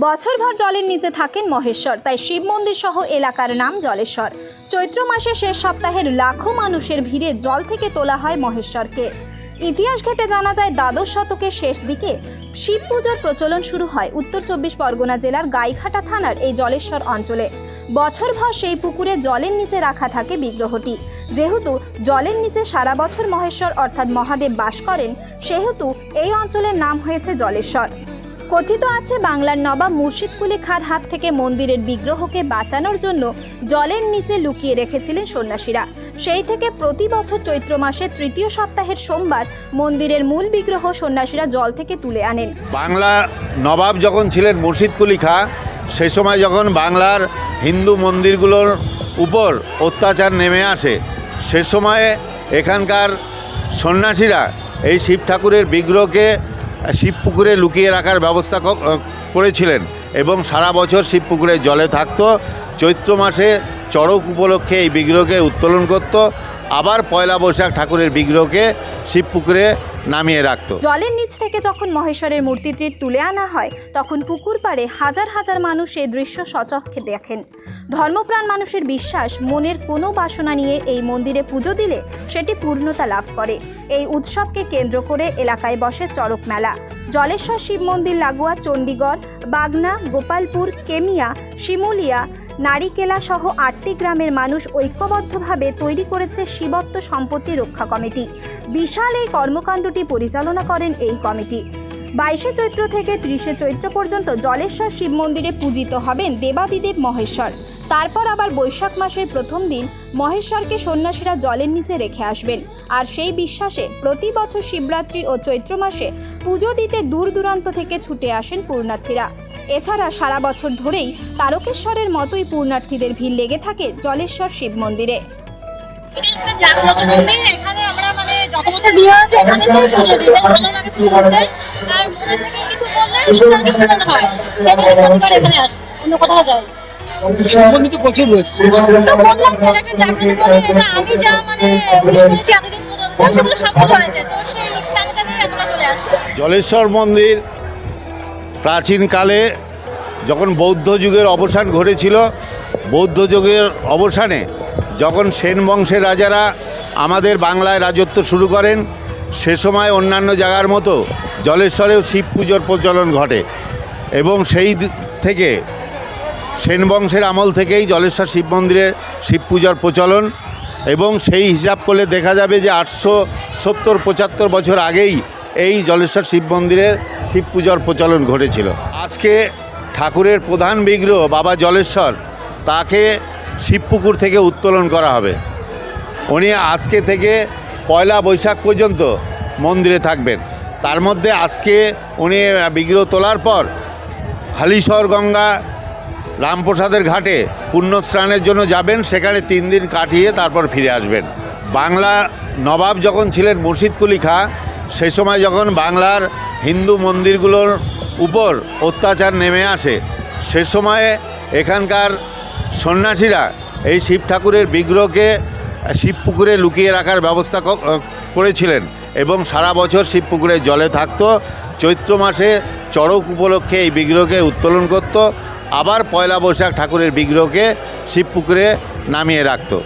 বছরভর জলের নিচে থাকেন মহেশ্বর, তাই শিব মন্দির সহ এলাকার নাম জলেশ্বর। চৈত্র মাসের শেষ সপ্তাহের লাখো মানুষের ভিড়ে জল থেকে তোলা হয় মহেশ্বরকে। ইতিহাস ঘেটে জানা যায়, দ্বাদশ শতকের শেষ দিকে শিব পুজোর প্রচলন শুরু হয় উত্তর চব্বিশ পরগনা জেলার গাইঘাটা থানার এই জলেশ্বর অঞ্চলে। বছরভর সেই পুকুরে জলের নিচে রাখা থাকে বিগ্রহটি। যেহেতু জলের নিচে সারা বছর মহেশ্বর অর্থাৎ মহাদেব বাস করেন, সেহেতু এই অঞ্চলের নাম হয়েছে জলেশ্বর। কথিত আছে, বাংলার নবাব মুর্শিদকুলি খাঁর হাত থেকে মন্দিরের বিগ্রহকে বাঁচানোর জন্য জলের নিচে লুকিয়ে রেখেছিলেন সন্ন্যাসীরা। সেই থেকে প্রতি বছর চৈত্র মাসের তৃতীয় সপ্তাহের সোমবার মন্দিরের মূল বিগ্রহ সন্ন্যাসীরা জল থেকে তুলে আনেন। বাংলা নবাব যখন ছিলেন মুর্শিদ কুলি খা, সে সময় যখন বাংলার হিন্দু মন্দিরগুলোর উপর অত্যাচার নেমে আসে, সে সময়ে এখানকার সন্ন্যাসীরা এই শিব ঠাকুরের বিগ্রহকে শিব পুকুরে লুকিয়ে রাখার ব্যবস্থা করেছিলেন এবং সারা বছর শিবপুকুরে জলে থাকতো। চৈত্র মাসে চড়ক উপলক্ষে এই বিগ্রহকে উত্তোলন করত। আবার পয়লা বৈশাখ ঠাকুরের বিগ্রহকে শিবপুকুরে নামিয়ে রাখত। জলের নিচ থেকে যখন মহেশ্বরের মূর্তিটি তুলে আনা হয়, তখন পুকুর পাড়ে হাজার হাজার মানুষ এই দৃশ্য সচক্ষে দেখেন। ধর্মপ্রাণ মানুষের বিশ্বাস, মনের কোনো বাসনা নিয়ে এই মন্দিরে পুজো দিলে সেটি পূর্ণতা লাভ করে। এই উৎসবকে কেন্দ্র করে এলাকায় বসে চড়ক মেলা। জলেশ্বর শিব মন্দির লাগোয়া, চণ্ডীগড়, বাগনা, গোপালপুর, কেমিয়া, শিমুলিয়া নারিকেলা সহ আটটি গ্রামের মানুষ ঐক্যবদ্ধভাবে তৈরি করেছে শিবত্ব সম্পত্তি রক্ষা কমিটি। বিশাল এই কর্মকাণ্ডটি পরিচালনা করেন এই কমিটি। বাইশে চৈত্র থেকে ত্রিশে চৈত্র পর্যন্ত জলেশ্বর শিব মন্দিরে পূজিত হবেন দেবাদিদেব মহেশ্বর। তারপর আবার বৈশাখ মাসের প্রথম দিন মহেশ্বরকে সন্ন্যাসীরা জলের নিচে রেখে আসবেন। আর সেই বিশ্বাসে প্রতি বছর শিবরাত্রি ও চৈত্র মাসে পুজো দিতে দূর দূরান্ত থেকে ছুটে আসেন পূর্ণার্থীরা এছাড়া সারা বছর ধরেই তারকেশ্বরের মতোই পূর্ণার্থীদের ভিড় লেগে থাকে জলেশ্বর শিব মন্দিরে। এটা একটা জাগ্রত মন্দির এখানে আমরা মানে যত বছর বিয়ে হয়েছে এখানে পুজো দিই বেশ পুজো করতে আর কিছু বললে সেটা পূরণ হয় এখানে অন্য কোথাও যায় সম্বন্ধিত প্রচুর রয়েছে। তো বললাম যে এটা একটা জাগ্রত মন্দির এটা আমি যা মানে এতদিন পর্যন্ত সেগুলো সফল হয়েছে তো সেই টানে টানে এতটা চলে আসে জলেশ্বর মন্দির প্রাচীনকালে যখন বৌদ্ধ যুগের অবসান ঘটেছিল, বৌদ্ধ যুগের অবসানে যখন সেন বংশের রাজারা আমাদের বাংলায় রাজত্ব শুরু করেন, সে সময় অন্যান্য জায়গার মতো জলেশ্বরেও শিব পুজোর প্রচলন ঘটে এবং সেই থেকে সেন বংশের আমল থেকেই জলেশ্বর শিব মন্দিরে শিব পূজার প্রচলন এবং সেই হিসাব করলে দেখা যাবে যে আটশো সত্তর পঁচাত্তর বছর আগেই এই জলেশ্বর শিব মন্দিরের শিব পূজার প্রচলন ঘটেছিল। আজকে ঠাকুরের প্রধান বিগ্রহ বাবা জলেশ্বর, তাকে শিবপুকুর থেকে উত্তোলন করা হবে। উনি আজকে থেকে পয়লা বৈশাখ পর্যন্ত মন্দিরে থাকবেন। তার মধ্যে আজকে উনি বিগ্রহ তোলার পর হালিশহর গঙ্গা রামপ্রসাদের ঘাটে পুণ্য স্নানের জন্য যাবেন। সেখানে তিন দিন কাটিয়ে তারপর ফিরে আসবেন। বাংলা নবাব যখন ছিলেন মুর্শিদ কুলি খা সে সময় যখন বাংলার হিন্দু মন্দিরগুলোর উপর অত্যাচার নেমে আসে, সে সময়ে এখানকার সন্ন্যাসীরা এই শিব ঠাকুরের বিগ্রহকে, শিব পুকুরে লুকিয়ে রাখার ব্যবস্থা করেছিলেন এবং সারা বছর শিব পুকুরে জলে থাকতো। চৈত্র মাসে চড়ক উপলক্ষে এই বিগ্রহকে উত্তোলন করত। আবার পয়লা বৈশাখ ঠাকুরের বিগ্রহকে শিব পুকুরে নামিয়ে রাখতো।